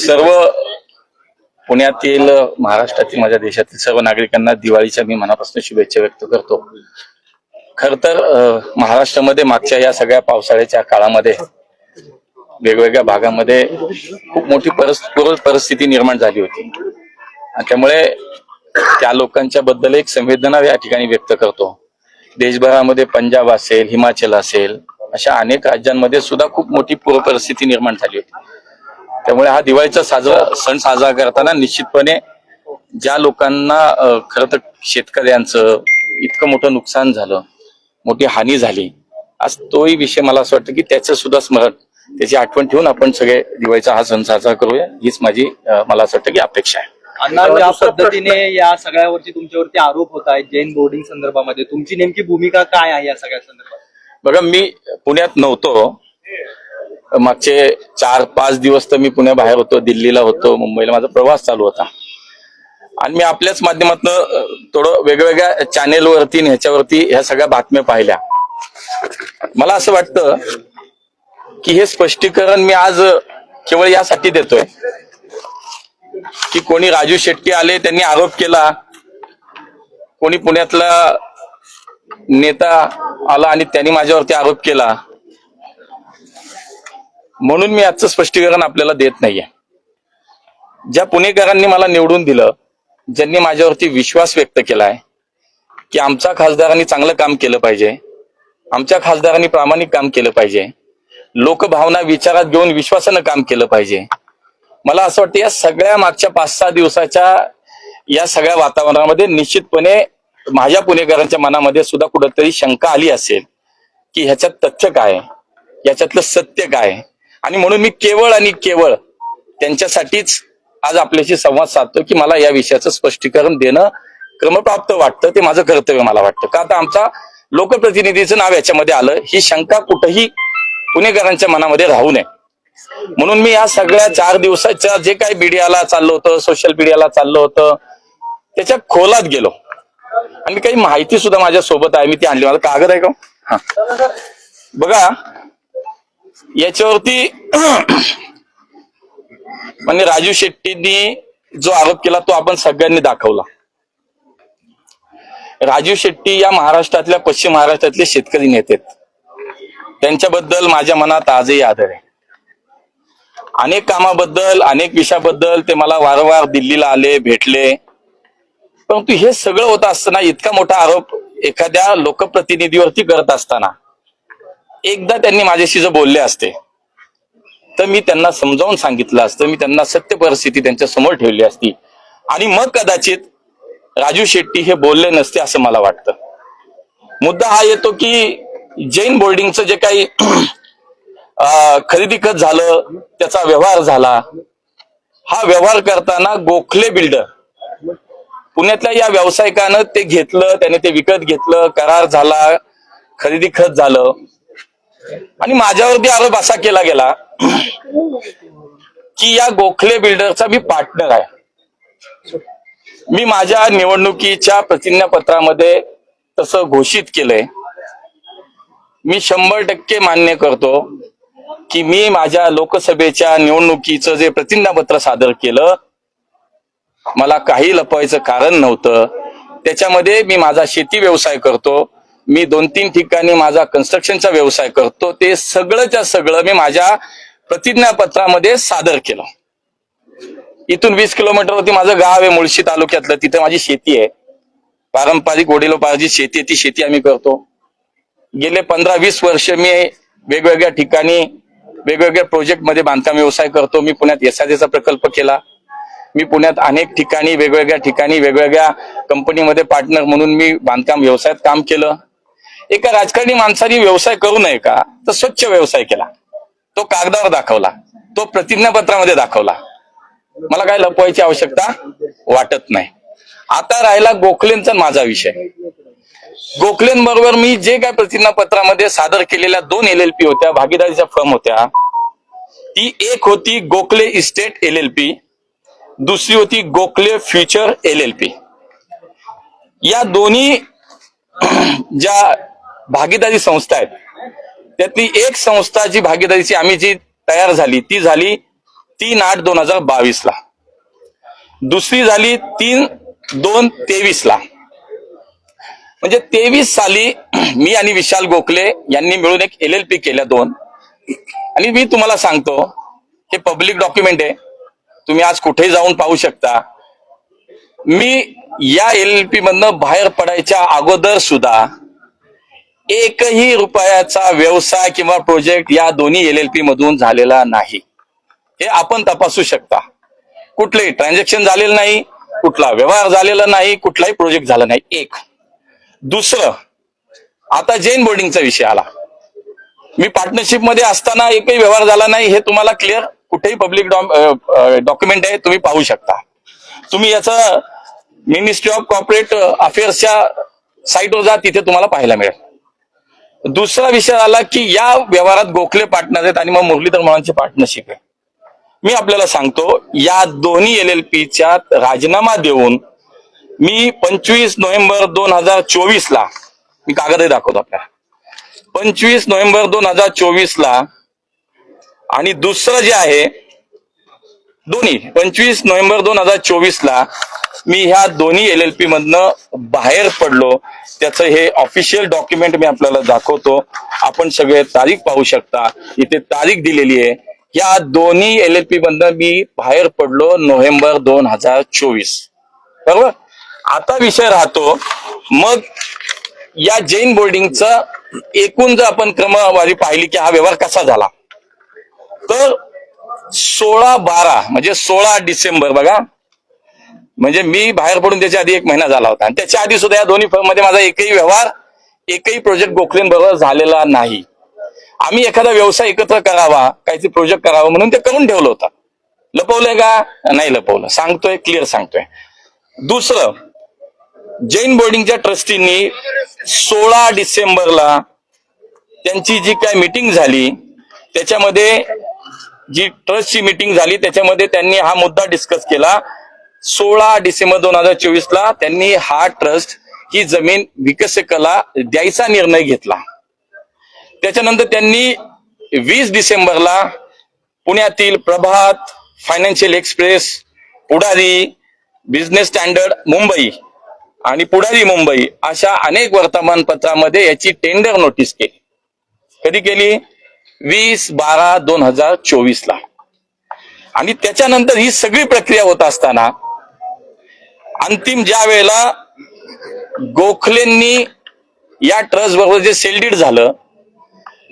सर्व पुण्यातील महाराष्ट्रातील माझ्या देशातील सर्व नागरिकांना दिवाळीच्या मी मनापासून शुभेच्छा व्यक्त करतो. खर तर महाराष्ट्रामध्ये मागच्या या सगळ्या पावसाळ्याच्या काळामध्ये वेगवेगळ्या भागामध्ये खूप मोठी परिस्थिती निर्माण झाली होती. आणि त्यामुळे त्या लोकांच्या बद्दल एक संवेदना या ठिकाणी व्यक्त करतो. देशभरामध्ये पंजाब असेल हिमाचल असेल अशा अनेक राज्यांमध्ये सुद्धा खूप मोठी पूर परिस्थिती निर्माण झाली होती. त्यामुळे हा दिवाळीचा साजरा सण साजरा करताना निश्चितपणे ज्या लोकांना खरं तर शेतकऱ्यांचं इतकं मोठं नुकसान झालं मोठी हानी झाली आज तोही विषय मला असं वाटतं की त्याचं सुद्धा स्मरण त्याची आठवण ठेवून आपण सगळे दिवाळीचा हा सण साजरा करूया. हीच माझी मला असं वाटतं की अपेक्षा आहे. अण्णा ज्या पद्धतीने या सगळ्यावरती तुमच्यावरती आरोप होत आहेत जैन बोर्डिंग संदर्भामध्ये. तुमची नेमकी भूमिका काय आहे या सगळ्या संदर्भात? बघा मी पुण्यात नव्हतो. मागचे चार पाच दिवस तर मी पुण्याबाहेर होतो दिल्लीला होतो मुंबईला. माझा प्रवास चालू होता. आणि मी आपल्याच माध्यमातून थोडं वेगवेगळ्या चॅनेलवरती ह्याच्यावरती ह्या सगळ्या बातम्या पाहिल्या. मला असं वाटतं की हे स्पष्टीकरण मी आज केवळ यासाठी देतोय. की कोणी राजू शेट्टी आले त्यांनी आरोप केला. कोणी पुण्यातला नेता आला आणि त्यांनी माझ्यावरती आरोप केला. म्हणून मी आजचं स्पष्टीकरण आपल्याला देत नाहीये. ज्या पुणेकरांनी मला निवडून दिलं ज्यांनी माझ्यावरती विश्वास व्यक्त केलाय की आमच्या खासदारांनी चांगलं काम केलं पाहिजे आमच्या खासदारांनी प्रामाणिक काम केलं पाहिजे लोकभावना विचारात घेऊन विश्वासानं काम केलं पाहिजे. मला असं वाटतं या सगळ्या मागच्या पाच सहा दिवसाच्या या सगळ्या वातावरणामध्ये निश्चितपणे माझ्या पुणेकरांच्या मनामध्ये सुद्धा कुठंतरी शंका आली असेल की ह्याच्यात तथ्य काय? याच्यातलं सत्य काय? आहे? आणि म्हणून मी केवळ आणि केवळ त्यांच्यासाठीच आज आपल्याशी संवाद साधतो की मला या विषयाचं स्पष्टीकरण देणं क्रमप्राप्त वाटतं ते माझं कर्तव्य मला वाटतं. का आता आमचा लोकप्रतिनिधीचं नाव याच्यामध्ये आलं ही शंका कुठंही पुणेकरांच्या मनामध्ये राहू नये. म्हणून मी या सगळ्या चार दिवसाच्या जे काही मीडियाला चाललं होतं सोशल मीडियाला चाललं होतं त्याच्या खोलात गेलो. आणि काही माहिती सुद्धा माझ्या सोबत आहे मी ती आणली. मला कागद आहे का? हा. बघा याच्यावरती म्हणजे राजू शेट्टींनी जो आरोप केला तो आपण सगळ्यांनी दाखवला. राजू शेट्टी या महाराष्ट्रातल्या पश्चिम महाराष्ट्रातले शेतकरी नेते त्यांच्याबद्दल माझ्या मनात आजही आदर आहे. अनेक कामाबद्दल अनेक विषयाबद्दल ते मला वारंवार दिल्लीला आले भेटले. परंतु हे सगळं होत असताना इतका मोठा आरोप एखाद्या लोकप्रतिनिधीवरती करत असताना एकदा त्यांनी माझ्याशी जर बोलले असते तर मी त्यांना समजावून सांगितलं असतं. मी त्यांना सत्य परिस्थिती त्यांच्यासमोर ठेवली असती. आणि मग कदाचित राजू शेट्टी हे बोलले नसते असं मला वाटतं. मुद्दा हा येतो की जैन बोर्डिंगचं जे काही अं, खरेदी खत झालं त्याचा व्यवहार झाला. हा व्यवहार करताना गोखले बिल्डर पुण्यातल्या या व्यावसायिकानं ते घेतलं त्याने ते विकत घेतलं करार झाला खरेदी खत झालं. आणि माझ्यावरती आरोप असा केला गेला की या गोखले बिल्डरचा मी पार्टनर आहे. मी माझ्या निवडणुकीच्या प्रतिज्ञापत्रामध्ये तसं घोषित केलंय. मी शंभर टक्के मान्य करतो की मी माझ्या लोकसभेच्या निवडणुकीचं जे प्रतिज्ञापत्र सादर केलं मला काही लपवायचं कारण नव्हतं. त्याच्यामध्ये मी माझा शेती व्यवसाय करतो. मी दोन तीन ठिकाणी माझा कन्स्ट्रक्शनचा व्यवसाय करतो. ते सगळंच्या सगळं मी माझ्या प्रतिज्ञापत्रामध्ये सादर केलं. इथून वीस किलोमीटरवरती माझं गाव आहे मुळशी तालुक्यातलं. तिथे माझी शेती आहे. पारंपरिक वडिलोपार्जित शेती आहे. ती शेती आम्ही करतो. गेले पंधरा वीस वर्ष मी वेगवेगळ्या ठिकाणी वेगवेगळ्या प्रोजेक्टमध्ये बांधकाम व्यवसाय करतो. मी पुण्यात एसआयचा प्रकल्प केला. मी पुण्यात अनेक ठिकाणी वेगवेगळ्या ठिकाणी वेगवेगळ्या कंपनीमध्ये पार्टनर म्हणून मी बांधकाम व्यवसायात काम केलं. एका राजकारणी माणसाने व्यवसाय करू नये का? तर स्वच्छ व्यवसाय केला. तो कागदावर दाखवला. तो प्रतिज्ञापत्रामध्ये दाखवला. मला काय लपवायची आवश्यकता? वाटत नाही. आता राहिला गोखलेंचा माझा विषय. गोखलेंबरोबर मी जे काय प्रतिज्ञापत्रामध्ये सादर केलेल्या दोन एल एल पी होत्या भागीदारीच्या फर्म होत्या. ती एक होती Gokhale estate L L P दुसरी होती Gokhale future L L P या दोन्ही ज्या भागीदारी संस्था आहेत. त्यातली एक संस्था जी भागीदारीची आम्ही जी तयार झाली ती झाली तीन आठ दोन हजार बावीस ला दुसरी झाली तीन दोन तेवीस ला म्हणजे तेवीस साली मी आणि विशाल गोखले यांनी मिळून एक एल एल पी केल्या दोन. आणि मी तुम्हाला सांगतो हे पब्लिक डॉक्युमेंट आहे. तुम्ही आज कुठेही जाऊन पाहू शकता. मी या एल एल पी मधनं बाहेर पडायच्या अगोदर सुद्धा एकही रुपयाचा व्यवसाय किंवा प्रोजेक्ट या दोन्ही एल एल पी मधून झालेला नाही. हे आपण तपासू शकता. कुठलेही ट्रान्झॅक्शन झालेलं नाही कुठला व्यवहार झालेला नाही कुठलाही प्रोजेक्ट झाला नाही. एक. दुसरं आता जैन बोर्डिंगचा विषय आला. मी पार्टनरशिपमध्ये असताना एकही व्यवहार झाला नाही हे तुम्हाला क्लिअर कुठेही पब्लिक डॉक्युमेंट आहे तुम्ही पाहू शकता. तुम्ही याचा मिनिस्ट्री ऑफ कॉर्पोरेट अफेअर्सच्या साईटवर जा तिथे तुम्हाला पाहायला मिळेल. दुसरा विषय आला की या व्यवहारात गोखले पार्टनर आहेत आणि मग मुरलीधर मोहनची पार्टनरशिप आहे. मी आपल्याला सांगतो या दोन्ही एल एल पीच्या राजीनामा देऊन मी पंचवीस नोव्हेंबर दोन हजार चोवीस ला मी कागदही दाखवतो आपल्याला. पंचवीस नोव्हेंबर दोन हजार चोवीस ला आणि दुसरं जे आहे दोन्ही पंचवीस नोव्हेंबर दोन हजार चोवीस ला मी ह्या दोन्ही एल एल पी मधनं बाहेर पडलो. त्याचं हे ऑफिशियल डॉक्युमेंट मी आपल्याला दाखवतो. आपण सगळे तारीख पाहू शकता. इथे तारीख दिलेली आहे. या दोन्ही एल एल पी मधनं मी बाहेर पडलो नोव्हेंबर दोन हजार चोवीस. बरोबर? आता विषय राहतो. मग या जैन बोर्डिंगचा एकूण जर आपण क्रमवारी पाहिली की हा व्यवहार कसा झाला? तर सोळा बारा म्हणजे सोळा डिसेंबर बघा. म्हणजे मी बाहेर पडून त्याच्या आधी एक महिना झाला होता. आणि त्याच्या आधी सुद्धा या दोन्ही फर्ममध्ये माझा एकही व्यवहार एकही प्रोजेक्ट गोखलेन बरोबर झालेला नाही. आम्ही एखादा व्यवसाय एकत्र करावा काहीतरी प्रोजेक्ट करावा म्हणून ते करून ठेवलं होतं. लपवलंय का? नाही लपवलं. सांगतोय क्लिअर सांगतोय. दुसरं जैन बोर्डिंगच्या ट्रस्टींनी सोळा डिसेंबरला त्यांची जी काय मिटिंग झाली त्याच्यामध्ये जी ट्रस्टची मीटिंग झाली त्याच्यामध्ये त्यांनी हा मुद्दा डिस्कस केला. सोळा डिसेंबर दोन हजार चोवीस ला त्यांनी हा ट्रस्ट ही जमीन विकसकला द्यायचा निर्णय घेतला. त्याच्यानंतर त्यांनी वीस डिसेंबरला पुण्यातील Prabhat financial express Pudhari business standard Mumbai आणि पुढारी मुंबई अशा अनेक वर्तमानपत्रामध्ये याची टेंडर नोटीस केली. कधी केली? वीस बारा दोन हजार चोवीस ला आणि त्याच्यानंतर ही सगळी प्रक्रिया होत असताना अंतिम ज्या वेळेला गोखलेंनी या ट्रस्ट बरोबर जे सेलडीड झालं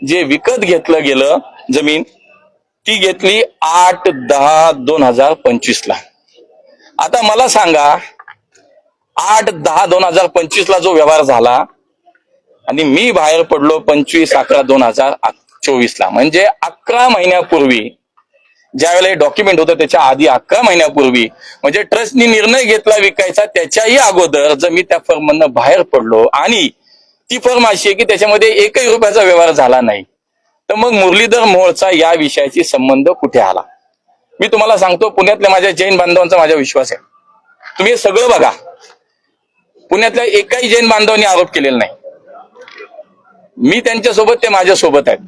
जे विकत घेतलं गेलं जमीन ती घेतली आठ दहा दोन हजार पंचवीस ला. आता मला सांगा आठ दहा दोन हजार पंचवीस ला जो व्यवहार झाला आणि मी बाहेर पडलो पंचवीस अकरा दोन हजार चोवीस ला. म्हणजे अकरा महिन्यापूर्वी ज्यावेळेला हे डॉक्युमेंट होतं त्याच्या आधी अकरा महिन्यापूर्वी म्हणजे ट्रस्टनी निर्णय घेतला विकायचा त्याच्याही अगोदर जर मी त्या फर्म बाहेर पडलो आणि ती फर्म अशी आहे की त्याच्यामध्ये एकही रुपयाचा व्यवहार झाला नाही तर मग मुरलीधर मोहोळचा या विषयाशी संबंध कुठे आला? मी तुम्हाला सांगतो पुण्यातल्या माझ्या जैन बांधवांचा माझा विश्वास आहे. तुम्ही हे सगळं बघा. पुण्यातल्या एकाही जैन बांधवांनी आरोप केलेला नाही. मी त्यांच्यासोबत ते माझ्यासोबत आहेत.